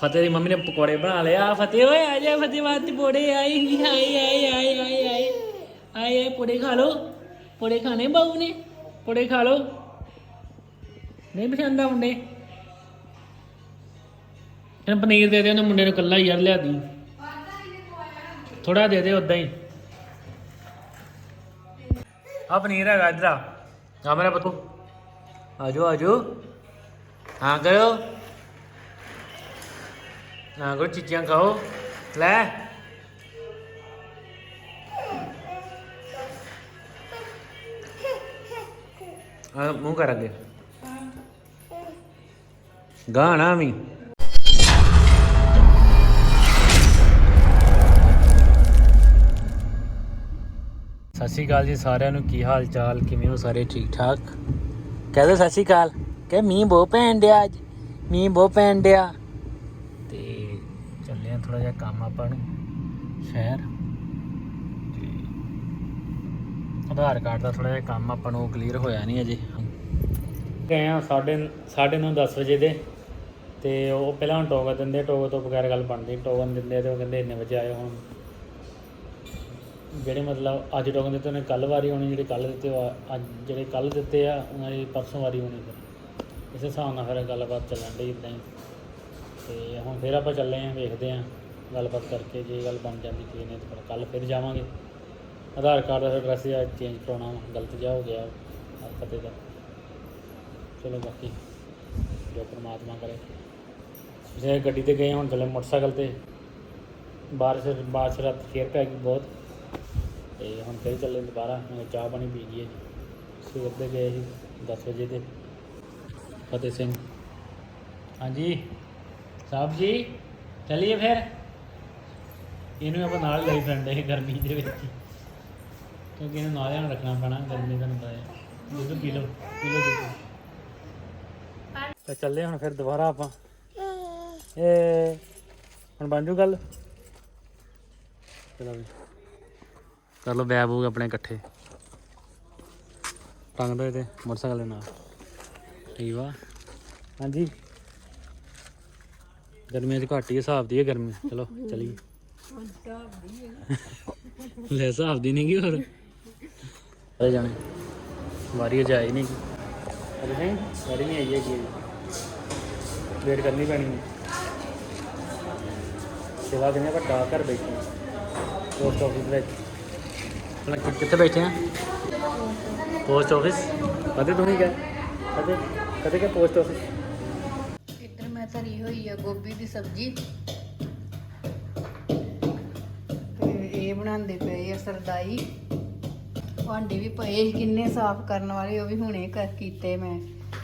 ਫਤਿਹ ਦੀ mummy ਨੇ ਪਕੌੜੇ ਬਣਾ ਲਏ। ਆ ਫਤਿਹ, ਓਏ ਆ ਜਾ ਫਤਿਹ ਬਾਤ ਪੋੜੇ ਆਈ ਆਈ ਆਈ ਆਈ ਆਈ ਆਈ। ਆਏ ਆਏ ਪੋੜੇ ਖਾ ਲੋ ਪੋੜੇ ਖਾਣੇ ਬਾਉ ਨੇ। ਪੋੜੇ ਖਾ ਲੋ ਨਹੀਂ ਪਸੰਦ ਆ ਮੁੰਡੇ। ਇਹਨੂੰ ਪਨੀਰ ਦੇ ਦੇ, ਉਹਨੇ ਮੁੰਡੇ ਨੂੰ ਕੱਲਾ ਯਾਰ ਲਿਆ ਦੀ। ਥੋੜਾ ਦੇ ਦੇ ਉਦਾਂ ਹੀ। ਆ ਪਨੀਰ ਹੈਗਾ ਇਧਰ ਆ। ਆ ਮੇਰਾ ਪੁੱਤ। ਆਜੋ ਆਜੋ। ਹਾਂ, ਕਰੋ। 그걸 찍지 않고 그래 아 뭔가 라게 가나미 ਸਤਿ ਸ਼੍ਰੀ ਅਕਾਲ ਜੀ ਸਾਰਿਆਂ ਨੂੰ, ਕੀ ਹਾਲ ਚਾਲ? ਕਿਵੇਂ ਹੋ ਸਾਰੇ ਠੀਕ ਠਾਕ? ਕਹਦੇ ਸਤਿ ਸ਼੍ਰੀ ਅਕਾਲ। ਕਿ ਮੀਂਹ ਬਹੁਤ ਪੈਣ ਡਿਆ ਅੱਜ। ਮੀਂਹ ਬਹੁਤ ਪੈਣ ਡਿਆ। ਥੋੜਾ ਜਿਹਾ ਕੰਮ ਆਪਾਂ ਨੂੰ, ਸ਼ਹਿਰ। ਤੇ ਆਧਾਰ ਕਾਰਡ ਦਾ ਥੋੜਾ ਜਿਹਾ ਕੰਮ ਆਪਾਂ ਨੂੰ ਕਲੀਅਰ ਹੋਇਆ ਨਹੀਂ ਅਜੇ। ਗਏ ਆ 9:30 10 ਵਜੇ ਦੇ। ਤੇ ਉਹ ਪਹਿਲਾਂ ਹੁਣ ਟੋਕਨ ਦਿੰਦੇ, ਟੋਕਨ ਤੋਂ ਬਗੈਰ ਗੱਲ ਬਣਦੀ ਟੋਕਨ ਦਿੰਦੇ ਤੇ ਉਹ ਕਹਿੰਦੇ ਇੰਨੇ ਵਜੇ ਆਏ ਹੁਣ। ਜਿਹੜੇ ਮਤਲਬ ਅੱਜ ਟੋਕਨ ਦਿੱਤੇ, ਉਹਨੇ ਕੱਲ ਵਾਰੀ ਹੋਣੀ ਜਿਹੜੇ ਕੱਲ ਦਿੱਤੇ ਉਹ ਅੱਜ ਜਿਹੜੇ ਕੱਲ ਦਿੱਤੇ ਆ, ਉਹਨਾਂ ਦੀ ਪਰਸੋਂ ਵਾਰੀ ਹੋਣੀ ਫਿਰ। ਇਸੇ ਹਿਸਾਬ ਨਾਲ ਫਿਰ ਗੱਲਬਾਤ ਚੱਲਣ ਡਈ ਇਦਾਂ ਹੀ। ਤੇ ਹੁਣ ਫਿਰ ਆਪਾਂ ਚੱਲੇ ਆਂ ਵੇਖਦੇ ਆਂ ਗੱਲਬਾਤ ਕਰਕੇ ਜੇ ਗੱਲ ਬਣ ਜਾਂਦੀ ਕੀ ਨਹੀਂ ਤੇ ਫਿਰ ਕੱਲ ਫਿਰ ਜਾਵਾਂਗੇ। ਆਧਾਰ ਕਾਰਡ ਦਾ ਐਡਰੈਸ ਜਿਹਾ ਚੇਂਜ ਕਰਾਉਣਾ ਵਾ, ਗਲਤ ਜਿਹਾ ਹੋ ਗਿਆ ਆਹ ਦਾ। ਚਲੋ ਬਾਕੀ ਜੋ ਪਰਮਾਤਮਾ ਕਰੇ। ਜੇ ਗੱਡੀ ਤੇ ਗਏ ਹੁਣ ਚਲੇ ਮੋਟਰਸਾਈਕਲ ਤੇ ਬਾਰਿਸ਼ ਬਾਰਿਸ਼ ਰਾਤ ਫੇਰ ਪੈ ਗਈ ਬਹੁਤ। ਤੇ ਹੁਣ ਫਿਰ ਚੱਲੇ ਦੁਬਾਰਾ ਮੈਂ ਚਾਹ ਪਾਣੀ ਪੀ ਲਈਏ। ਜੀ ਸਵੇਰ ਦੇ ਗਏ ਸੀ 10 ਵਜੇ ਤੇ ਫਤਿਹ ਸਿੰਘ। ਹਾਂਜੀ। ਸਾਹਿਬ ਜੀ ਚੱਲੀਏ ਫਿਰ? ਇਹਨੂੰ ਆਪਾਂ ਨਾਲ ਲਈ ਫਿਰਦੇ ਸੀ ਗਰਮੀ ਦੇ ਵਿੱਚ। ਕਿਉਂਕਿ ਇਹਨੂੰ ਨਾਲ ਧਿਆਨ ਰੱਖਣਾ ਪੈਣਾ, ਗਰਮੀ ਦਾ ਪਤਾ ਹੈ। ਦੁੱਧ ਪੀ ਲਓ ਪੀ ਲਓ ਦੁੱਧ। ਤਾਂ ਚੱਲੇ ਹੁਣ ਫਿਰ ਦੁਬਾਰਾ ਆਪਾਂ। ਇਹ ਹੁਣ ਬਣ ਜੂ ਗੱਲ? ਚਲੋ ਵੀ। ਕਰ ਲਓ ਬੈਗ ਬੂਗ ਆਪਣੇ ਇਕੱਠੇ। ਟੰਗ ਦੋ ਤੇ ਮੋਟਰਸਾਈਕਲ ਦੇ ਨਾਲ। ਠੀਕ ਵਾ? ਹਾਂਜੀ। ਗਰਮੀਆਂ 'ਚ ਘੱਟ ਹੀ ਹਿਸਾਬ ਦੀ ਹੈ ਗਰਮੀ। ਚਲੋ, ਚਲੀਏ। ਲੈ ਹਿਸਾਬ ਦੀ ਨਹੀਂ ਗੀ ਹੋਰ। ਅਰੇ ਜਾਣੇ। ਵਾਰੀ ਅਜੇ ਆਈ ਨਹੀਂ ਅਰੇ ਨਹੀਂ ਵਾਰੀ ਨਹੀਂ ਆਈ ਹੈਗੀ ਵੇਟ ਕਰਨੀ ਪੈਣੀ ਹੈ। ਸੇਵਾ ਦਿਨੇ ਆਪਾਂ ਡਾਕ ਘਰ ਬੈਠੇ ਹਾਂ ਪੋਸਟ ਆਫਿਸ ਵਿੱਚ। ਆਪਣਾ ਕਿ- ਕਿੱਥੇ ਬੈਠੇ ਆ? Post office? ਕਦੇ ਤੂੰ ਨਹੀਂ ਗਏ ਕਦੇ ਕਦੇ ਕਿ ਪੋਸਟ ਆਫਿਸ? ਇੱਧਰ ਮੈਂ ਧਰੀ ਹੋਈ ਆ ਗੋਭੀ ਦੀ ਸਬਜ਼ੀ। ਬਣਾਉਂਦੇ ਪਏ ਆ ਸਰਦਾਈ। ਭਾਂਡੇ ਵੀ ਪਏ ਕਿੰਨੇ ਸਾਫ਼ ਕਰਨ ਵਾਲੇ ਉਹ ਵੀ ਹੁਣੇ ਕਰ ਕੀਤੇ ਮੈਂ।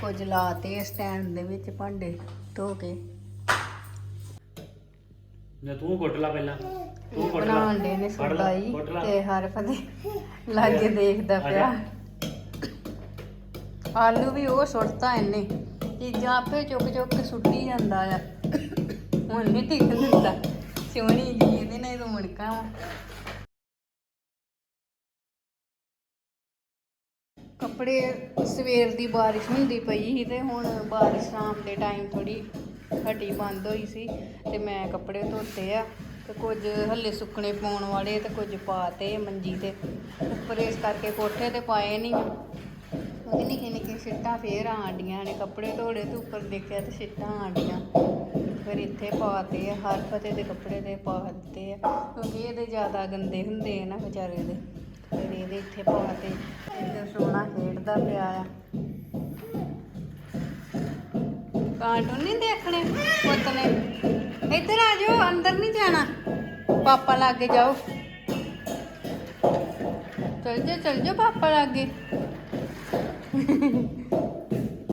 ਕੁਝ ਲਾਤੇ ਸਟੈਂਡ ਦੇ ਵਿੱਚ ਭਾਂਡੇ ਧੋ ਕੇ। ਨਾ ਤੂੰ ਕੁੱਟ ਲਾ ਪਹਿਲਾਂ ਤੂੰ ਕੁੱਟ ਲਾ। ਨੇ ਸਰਦਾਈ। ਤੇ ਹਰ ਫਤੇ ਲਾਗੇ ਦੇਖਦਾ ਪਿਆ। ਆਲੂ ਵੀ ਉਹ ਸੁੱਟਤਾ ਇਹਨੇ ਚੀਜ਼ਾਂ ਆਪੇ ਚੁੱਕ ਚੁੱਕ ਕੇ ਸੁੱਟੀ ਜਾਂਦਾ ਆ। ਹੁਣ ਨਹੀਂ ਟਿਕ ਦਿੰਦਾ। ਸੋਹਣੀ ਜੀ ਇਹਦੇ ਨਾਲ ਤਾਂ ਵਾ ਕੱਪੜੇ ਸਵੇਰ ਦੀ ਬਾਰਿਸ਼ ਹੁੰਦੀ ਪਈ ਸੀ ਤੇ ਹੁਣ ਬਾਰਿਸ਼ ਸ਼ਾਮ ਦੇ ਟਾਈਮ ਥੋੜੀ ਹਟੀ ਬੰਦ ਹੋਈ ਸੀ ਤੇ ਮੈਂ ਕੱਪੜੇ ਧੋਤੇ ਆ ਤੇ ਕੁਝ ਹੱਲੇ ਸੁੱਕਣੇ ਪਾਉਣ ਵਾਲੇ ਤੇ ਕੁਝ ਪਾਤੇ ਮੰਜੀ ਤੇ। ਉੱਪਰ ਇਸ ਕਰਕੇ ਕੋਠੇ ਤੇ ਪਾਏ ਨਹੀਂ ਉਹਦੇ ਨਿੱਕੀ ਨਿੱਕੀ ਛਿੱਟਾਂ ਫੇਰ ਆਂਡੀਆਂ ਨੇ। ਕੱਪੜੇ ਧੋੜੇ ਤੇ ਉੱਪਰ ਦੇਖਿਆ ਤੇ ਛਿੱਟਾਂ ਆਂਡੀਆਂ। ਫਿਰ ਇੱਥੇ ਪਾਤੇ ਆ, ਹਰ ਫਤੇ ਦੇ ਕੱਪੜੇ ਦੇ ਪਾ ਦਿੱਤੇ ਆ, ਕਿਉਂਕਿ ਇਹਦੇ ਜ਼ਿਆਦਾ ਗੰਦੇ ਹੁੰਦੇ ਆ ਨਾ ਵਿਚਾਰੇ ਦੇ। ਫਿਰ ਇਹਦੇ ਇੱਥੇ ਪਾਤੇ ਇੱਧਰ ਸੋਹਣਾ ਖੇਡਦਾ ਪਿਆ ਆ। ਕਾਰਟੂਨ ਨਹੀਂ ਦੇਖਣੇ ਪੁੱਤ ਨੇ? ਇੱਧਰ ਆ ਜਾਓ, ਅੰਦਰ ਨਹੀਂ ਜਾਣਾ। ਪਾਪਾ ਲਾਗੇ ਜਾਓ। ਚਲ ਜਾ ਚਲ ਜਾ ਪਾਪਾ ਲਾਗੇ।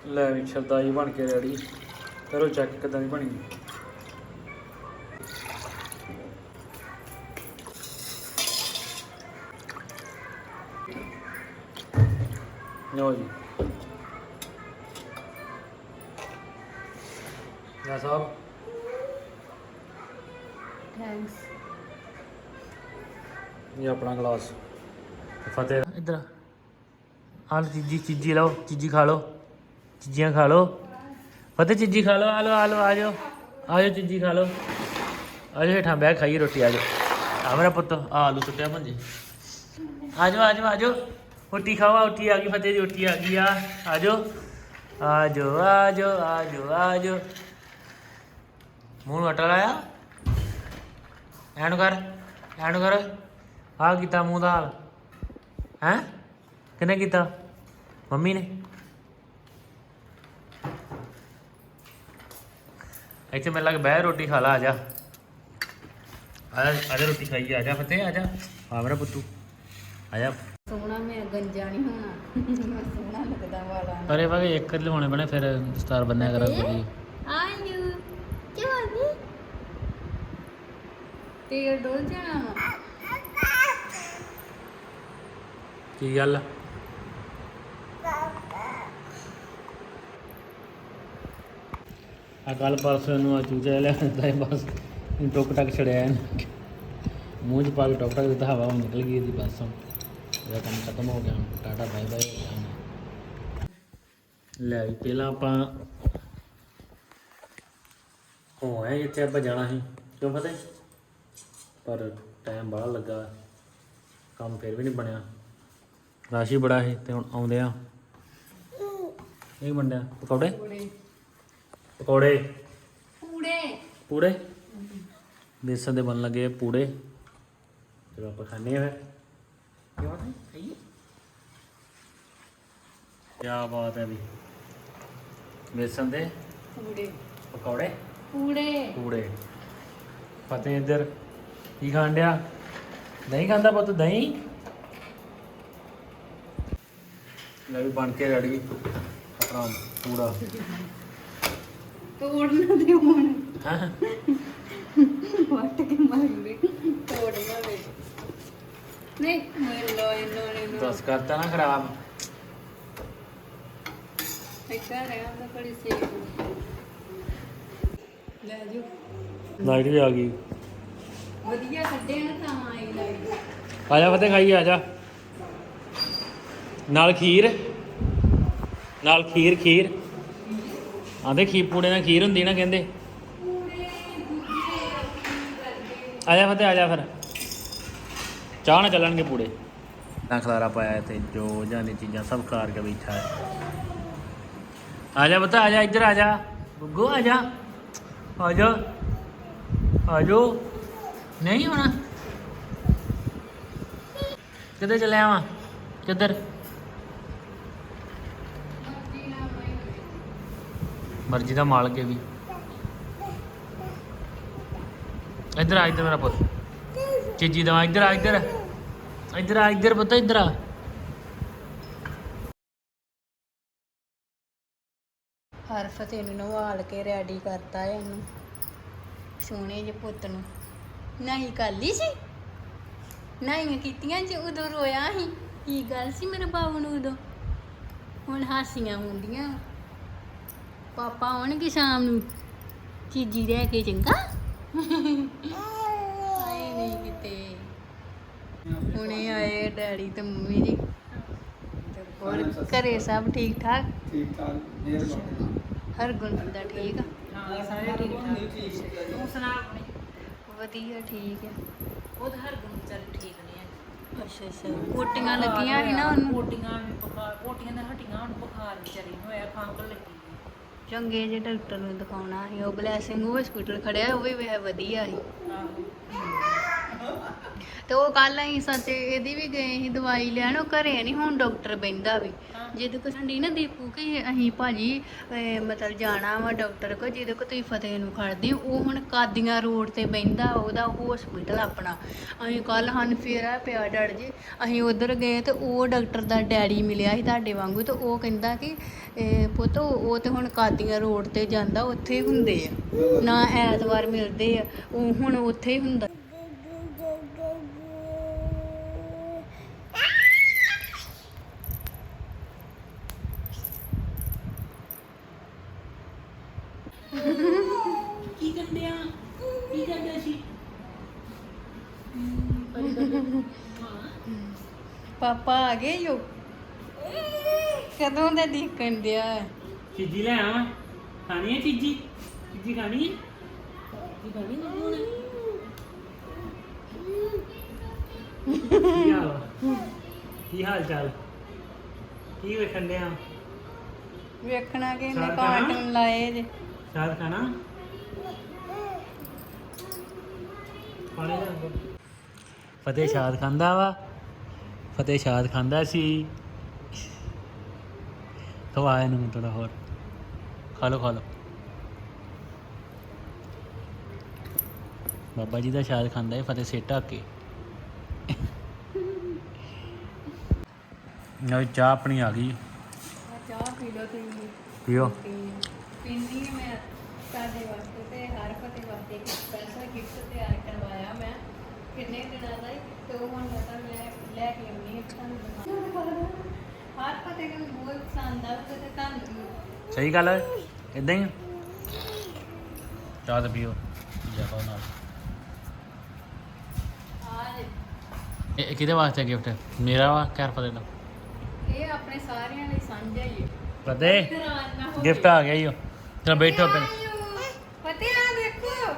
ਲੈ ਵੀ ਸ਼ਰਦਾਈ ਬਣ ਕੇ ਰੈਡੀ। ਕਰੋ ਚੈੱਕ ਕਿਦਾਂ ਦੀ ਬਣੀ। ਲਓ ਜੀ। ਯਾ ਸਾਹਿਬ। ਥੈਂਕਸ ਇਹ ਆਪਣਾ ਗਲਾਸ। ਫਤਿਹ। ਇਧਰ। ਆਲ ਚੀਜੀ ਚੀਜੀ ਲਓ ਚੀਜੀ ਖਾ ਲਓ। ਚੀਜ਼ੀਆਂ ਖਾ ਲਓ। ਫਤਿਹ ਚੀਜੀ ਖਾ ਲਓ। ਆ ਲਓ ਆ ਲਓ ਆ ਜਾਓ। ਆਜੋ ਚੀਜੀ ਖਾ ਲਓ। ਹੇਠਾਂ ਬਹਿ ਖਾਈਏ ਰੋਟੀ ਆਜੋ ਆ ਮੇਰਾ ਪੁੱਤ ਆ ਆਲੂ ਸੁੱਟਿਆ ਭੰਜੇ। ਆਜੋ ਆਜੋ ਆਜੋ। ਰੋਟੀ ਖਾਵਾ ਰੋਟੀ ਆ ਗਈ, ਫਤਿਹ ਦੀ ਰੋਟੀ ਆ ਗਈ ਆ। ਆਜੋ। ਆਜੋ ਆਜੋ ਆਜੋ ਆਜੋ। ਮੂੰਹ ਨੂੰ ਅਟਾ ਲਾਇਆ। ਕਰ, ਐਨੂੰ ਕਰ। ਆ ਕੀਤਾ ਮੂੰਹ ਦਾ। ਹਾਲ ਹੈ? ਕਿਨੇ ਕੀਤਾ? ਮੰਮੀ ਨੇ। ਇੱਥੇ ਮੈਨੂੰ ਲੱਗ ਬਹਿ, ਰੋਟੀ ਖਾ ਲਾ, ਆ ਜਾ। ਆ ਜਾ ਰੋਟੀ ਖਾਈ ਆ ਜਾ, ਫਤਿਹ, ਆ ਜਾ। ਆ ਪੁੱਤੂ। ਆ ਜਾ ਸੋਹਣਾ ਮੈਂ ਗੰਜਾ ਨਹੀਂ ਹੋਣਾ। ਮੈਂ ਸੋਹਣਾ ਲੱਗਦਾ ਵਾਲਾ ਅਰੇ ਵਾਗੇ ਇੱਕ ਲਿਆਉਣੇ ਬਣੇ ਫਿਰ ਦਸਤਾਰ ਬੰਨਿਆ ਕਰਾ ਕੋਈ ਆਯੂ ਚੋਨੀ ਤੇ ਡੋਲ ਜਾਣਾ ਵਾ। ਕੀ ਗੱਲ? ਆ? ਕੱਲ ਪਰਸੋਂ ਨੂੰ ਆ ਚੂਚਾ ਲਿਆ ਦਿੱਤਾ ਹੈ ਬਸ ਟੁੱਕ ਟੱਕ ਛੜਿਆ ਇਹਨੇ। ਮੂੰਹ 'ਚ ਪਾ ਕੇ ਟੁੱਕ ਟੱਕ ਦਿੱਤਾ ਹਵਾ ਨਿਕਲ ਗਈ ਇਹਦੀ ਬਸ ਹੁਣ। ਕੰਮ ਖਤਮ ਹੋ ਗਿਆ ਟਾਟਾ ਬਾਏ ਬਾਏ ਹੋ ਗਿਆ। ਹੁਣ ਲੈ ਵੀ ਪਹਿਲਾਂ ਆਪਾਂ ਹੋ ਆਏ ਜਿੱਥੇ ਆਪਾਂ ਜਾਣਾ ਸੀ ਕਿਉਂ ਪਤਾ ਪਰ ਟਾਈਮ ਬੜਾ ਲੱਗਾ ਕੰਮ ਫਿਰ ਵੀ ਨਹੀਂ ਬਣਿਆ। ਰਾਸ਼ੀ ਬੜਾ ਹੈ ਤੇ ਹੁਣ ਆਉਂਦੇ ਆ। ਇਹ ਮੰਡਿਆ ਪਕੌੜੇ? ਪਕੌੜੇ। ਪੂੜੇ। ਪੂੜੇ? ਬੇਸਨ ਦੇ ਬਣ ਲੱਗੇ ਪੂੜੇ। ਚਲੋ ਆਪਾਂ ਖਾਣੇ ਆ ਫਿਰ ਕੀ ਬਾਤ ਹੈ ਖਾਈਏ ਕੀ ਬਾਤ ਹੈ ਵੀ। ਬੇਸਨ ਦੇ ਪੂੜੇ। ਪਕੌੜੇ? ਪੂੜੇ। ਪੂੜੇ। ਫਤਿਹ ਇੱਧਰ ਕੀ ਖਾਣ ਡਿਆ? ਦਹੀਂ ਖਾਂਦਾ ਪੁੱਤ ਦਹੀਂ? ਲੈ ਵੀ ਬਣ ਕੇ ਰੈਡੀ ਆਪਣਾ ਪੂੜਾ। ਤੋੜਨਾ ਦੇ ਹੁਣ। ਹਾਂ? ਵੱਟ ਕੇ ਮਾਰੂਗੇ। ਤੋੜਨਾ ਦੇ ਨਹੀਂ। ਲੋ ਕਰਤਾ ਨਾ ਖਰਾਬ। ਇੱਕਾ ਰਿਹਾ ਤਾਂ ਬੜੀ ਸੇਕ ਲੈ ਜੋ ਲਾਈਟ ਵੀ ਆ ਗਈ। ਵਧੀਆ ਕੱਢੇ ਨਾ ਤਾਂ ਆਈ ਲਾਈਟ ਆ ਜਾ ਫਤਿਹ ਖਾਈਏ ਆ ਜਾ। ਨਾਲ ਖੀਰ। ਨਾਲ ਖੀਰ ਖੀਰ। ਆਂਦੇ ਖੀਰ ਪੂੜੇ ਨਾਲ ਖੀਰ ਹੁੰਦੀ ਨਾ ਕਹਿੰਦੇ। ਆ ਜਾ ਫਤਿਹ ਆ ਜਾ ਫਿਰ। ਚਾਹ ਨਾ ਚੱਲਣਗੇ ਪੂੜੇ। ਤਾਂ ਖਲਾਰਾ ਪਾਇਆ ਇੱਥੇ ਜੋ ਜਾਨੀ ਚੀਜ਼ਾਂ ਸਭ ਖਾਰ ਕੇ ਬੈਠਾ ਹੈ। ਆ ਜਾ ਬਤਾ, ਆ ਜਾ, ਇੱਧਰ ਆ ਜਾ। ਗੁੱਗੂ ਆ ਜਾ। ਆ ਜਾ। ਆ ਜੋ। ਨਹੀਂ ਹੋਣਾ। ਕਿੱਧਰ ਚੱਲਿਆ ਵਾਂ? ਕਿੱਧਰ? ਮਰਜ਼ੀ ਦਾ ਮਾਲਕ ਹੈ ਵੀ। ਇੱਧਰ ਆ, ਇੱਧਰ ਮੇਰਾ ਪੁੱਤ। ਚੀਜੀ ਦਵਾ ਇੱਧਰ ਆ, ਇੱਧਰ। ਇੱਧਰ ਆ, ਇੱਧਰ ਪੁੱਤ, ਇੱਧਰ ਆ। ਹਰਫਤ ਇਹਨੂੰ ਨਵਾਲ ਕੇ ਰੈਡੀ ਕਰਤਾ ਇਹਨੂੰ। ਸੋਹਣੇ ਜਿਹੇ ਪੁੱਤ ਨੂੰ। ਨਹੀਂ ਕਾਲੀ ਸੀ? ਨਹੀਂ ਕੀਤੀਆਂ ਜੀ ਉਦੋਂ ਰੋਇਆ ਸੀ? ਕੀ ਗੱਲ ਸੀ ਮੇਰੇ ਬਾਬੂ ਨੂੰ ਉਦੋਂ? ਹੁਣ ਹਾਸੀਆਂ ਹੁੰਦੀਆਂ। ਪਾਪਾ ਆਉਣਗੇ ਸ਼ਾਮ ਨੂੰ। ਚੀਜੀ ਰਹਿ ਕੇ ਚੰਗਾ? ਆਏ ਨਹੀਂ ਕਿਤੇ। ਹੁਣੇ ਆਏ ਡੈਡੀ ਤੇ ਮੰਮੀ ਜੀ। ਤੇ ਹੋਰ ਘਰੇ ਸਭ ਠੀਕ ਠਾਕ? ਠੀਕ ਠਾਕ ਮਿਹਰਬਾਨੀ। ਹਰਗੁਣ ਦਾ ਠੀਕ ਆ? ਹਾਂ ਸਾਰੇ ਠੀਕ ਠਾਕ। ਤੂੰ ਸੁਣਾ ਆਪਣੀ? ਵਧੀਆ ਠੀਕ ਆ। ਉਹਦਾ ਹਰ ਗੁਣ ਚੱਲ ਠੀਕ ਨਹੀਂ ਹੈ ਅੱਛਾ ਅੱਛਾ। ਕੋਟੀਆਂ ਲੱਗੀਆਂ ਸੀ ਨਾ ਉਹਨੂੰ? ਕੋਟੀਆਂ ਵੀ ਬੁਖਾਰ ਕੋਟੀਆਂ ਦੇ ਹਟੀਆਂ ਹੁਣ ਬੁਖਾਰ ਵਿਚਾਰੀ ਨੂੰ ਹੋਇਆ ਖੰਘ ਲੱਗੀ ਚੰਗੇ ਜੇ ਡਾਕਟਰ ਨੂੰ ਦਿਖਾਉਣਾ ਸੀ। ਉਹ ਬਲੈਸਿੰਗ ਹਸਪੀਟਲ ਖੜਿਆ ਉਹ ਵੀ ਵਧੀਆ ਸੀ। ਆਹੋ। ਤੇ ਉਹ ਕੱਲ ਅਸੀਂ ਸੱਚ ਇਹਦੀ ਵੀ ਗਏ ਸੀ ਦਵਾਈ ਲੈਣ ਉਹ ਘਰੇ ਨਹੀਂ ਹੁਣ ਡਾਕਟਰ ਬੈਂਦਾ ਵੀ। ਜਿਹਦੇ ਕੋ ਸੰਡੀ ਨਾ ਦੀਪੂ ਕਿ ਅਸੀਂ ਭਾਜੀ ਅਹ ਮਤਲਬ ਜਾਣਾ ਵਾ ਡਾਕਟਰ ਕੋ ਜਿਹਦੇ ਕੋ ਤੁਸੀਂ ਫਤਿਹ ਨੂੰ ਖੜਦੇ ਹੋ, ਉਹ ਹੁਣ ਕਾਦੀਆਂ ਰੋਡ ਤੇ ਬੈਂਦਾ ਉਹਦਾ ਹਸਪੀਟਲ ਆਪਣਾ। ਅਸੀਂ ਕੱਲ ਹਨ ਫੇਰਾ ਪਿਆ ਡੜ ਜੀ ਅਸੀਂ ਉਧਰ ਗਏ ਤੇ ਉਹ ਡਾਕਟਰ ਦਾ ਡੈਡੀ ਮਿਲਿਆ ਸੀ ਤੁਹਾਡੇ ਵਾਂਗੂ ਤੇ ਉਹ ਕਹਿੰਦਾ ਕਿ ਇਹ ਪੁੱਤ ਉਹ ਤੇ ਹੁਣ ਕਾਦੀਆਂ ਰੋਡ ਤੇ ਜਾਂਦਾ ਉੱਥੇ ਹੀ ਹੁੰਦੇ ਆ। ਨਾ ਐਤਵਾਰ ਮਿਲਦੇ ਆ ਉਹ ਹੁਣ ਉੱਥੇ ਹੀ ਹੁੰਦਾ ਕੀ ਕੰਡਿਆ ਕੀ ਕੰਡਿਆ ਸੀ ਪਾਪਾ ਆ ਗਏ ਯੋ ਕਦੋਂ ਦਾ ਦੇਖਣ ਦਿਆ ਚੀਜੀ ਲੈ ਆਵਾਂ। ਖਾਣੀ ਹੈ ਚੀਜੀ? ਚੀਜੀ ਖਾਣੀ ਹੈ? ਕੀ ਖਾਣੀ ਨਹੀਂ ਹੁਣ। ਕੀ ਹਾਲ ਕੀ ਹਾਲ ਚਾਲ? ਕੀ ਵੇਖਣ ਡਿਆ? ਵੇਖਣਾ ਕਿ ਇਹਨੇ ਸਾਰਾ ਖਾਣਾ? ਕਾਰਟੂਨ ਲਾਏ ਜੇ। ਸ਼ਾਦ ਖਾਣਾ? ਪਾਣੀ ਲੈ ਫਤਿਹ ਸ਼ਾਦ ਖਾਂਦਾ ਵਾ। ਫਤਿਹ ਸ਼ਾਦ ਖਾਂਦਾ ਸੀ। ਖਵਾ ਇਹਨੂੰ ਥੋੜਾ ਹੋਰ। ਖਾ ਲਓ ਖਾ ਲਓ। ਬਾਬਾ ਜੀ ਦਾ ਸ਼ਾਦ ਖਾਂਦਾ ਹੈ ਫਤਿਹ ਢੱਕ ਕੇ। ਨਾ ਚਾਹ ਆਪਣੀ ਆ ਗਈ। ਚਾਹ ਪੀ ਲਓ ਤੁਸੀਂ। ਪੀਓ। ਹਾਂ ਮੈਂ। ਸਾਡੇ ਵਾਸਤੇ ਤੇ ਹਰ ਫਤੇ ਵਾਸਤੇ ਇੱਕ ਸਪੈਸ਼ਲ ਗਿਫਟ ਤਿਆਰ ਕਿੰਨੇ ਦਿਨਾਂ ਦਾ ਹੀ ਤੇ ਉਹ ਹੁਣ ਮੈਂ ਤੁਹਾਨੂੰ ਲੈ ਲੈ ਕੇ ਆਉਣੀ ਹੈ ਤੁਹਾਨੂੰ ਦਿਖਾਉਣਾ। ਹਰ ਫਤੇ ਨੂੰ ਬਹੁਤ ਪਸੰਦ ਆ ਤੇ ਤੁਹਾਨੂੰ ਸਹੀ ਗੱਲ ਹੈ ਇਦਾਂ ਹੀ ਆ? ਚਾਹ ਤਾਂ ਪੀਓ ਜਾ ਪਾਓ ਨਾਲ। ਆ ਜੇ। ਇਹ ਇਹ ਕਿਹਦੇ ਵਾਸਤੇ ਗਿਫਟ ਮੇਰਾ ਵਾ ਘਰ ਪਤੇ ਦਾ? ਇਹ ਆਪਣੇ ਸਾਰਿਆਂ ਲਈ ਸਾਂਝਾ ਹੀ ਹੈ ਪਤੇ। ਗਿਫਟ ਆ ਗਿਆ ਈਓ ਚਲ ਬੈਠੋ ਪਹਿਲਾਂ ਫਤਿਹ ਆ ਦੇਖੋ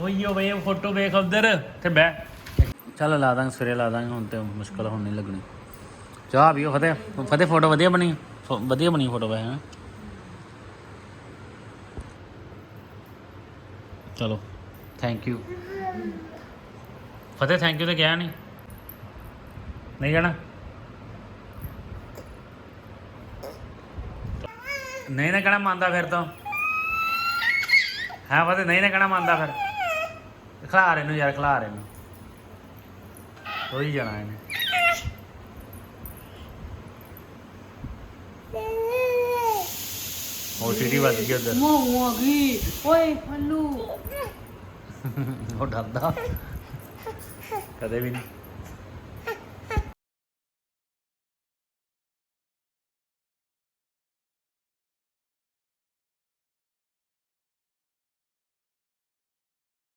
ਓਯੋ ਵੇ ਫੋਟੋ ਵੇਖ ਉਧਰ ਤੇ ਬਹਿ। ਚੱਲ ਲਾ ਦਾਂਗੇ, ਸਵੇਰੇ ਲਾ ਦਾਂਗੇ, ਹੁਣ ਤੇ ਮੁਸ਼ਕਲ ਹੁਣ ਨਹੀਂ ਲੱਗਣੀ। ਚਾਹ ਪੀਓ, ਫਤਿਹ। ਫਤਿਹ ਫੋਟੋ ਵਧੀਆ ਬਣੀ? ਵਧੀਆ ਬਣੀ ਫੋਟੋ ਵੈ ਹਾਂ? ਚਲੋ। Thank you Fateh thank you ਤੇ ਕਿਹਾ ਨਹੀਂ ਨਹੀਂ ਕਹਿਣਾ ਨਹੀਂ ਨਾ ਕਹਿਣਾ ਮੰਨਦਾ ਫਿਰ ਤਾਂ। ਹਾਂ ਫਤਿਹ, ਨਹੀਂ ਨਾ ਕਹਿਣਾ ਮੰਨਦਾ ਫਿਰ। ਖਿਲਾਰ ਇਹਨੂੰ ਯਾਰ ਖਿਲਾਰ ਇਹਨੂੰ। ਹੋਈ ਜਾਣਾ ਇਹਨੇ। ਉਹ ਸੀਟੀ ਵੱਜ ਗਈ ਉਧਰ? ਮੋ ਆ ਗਈ। ਓਏ ਫੱਲੂ। ਉਹ ਡਰਦਾ। ਕਦੇ ਵੀ ਨਹੀਂ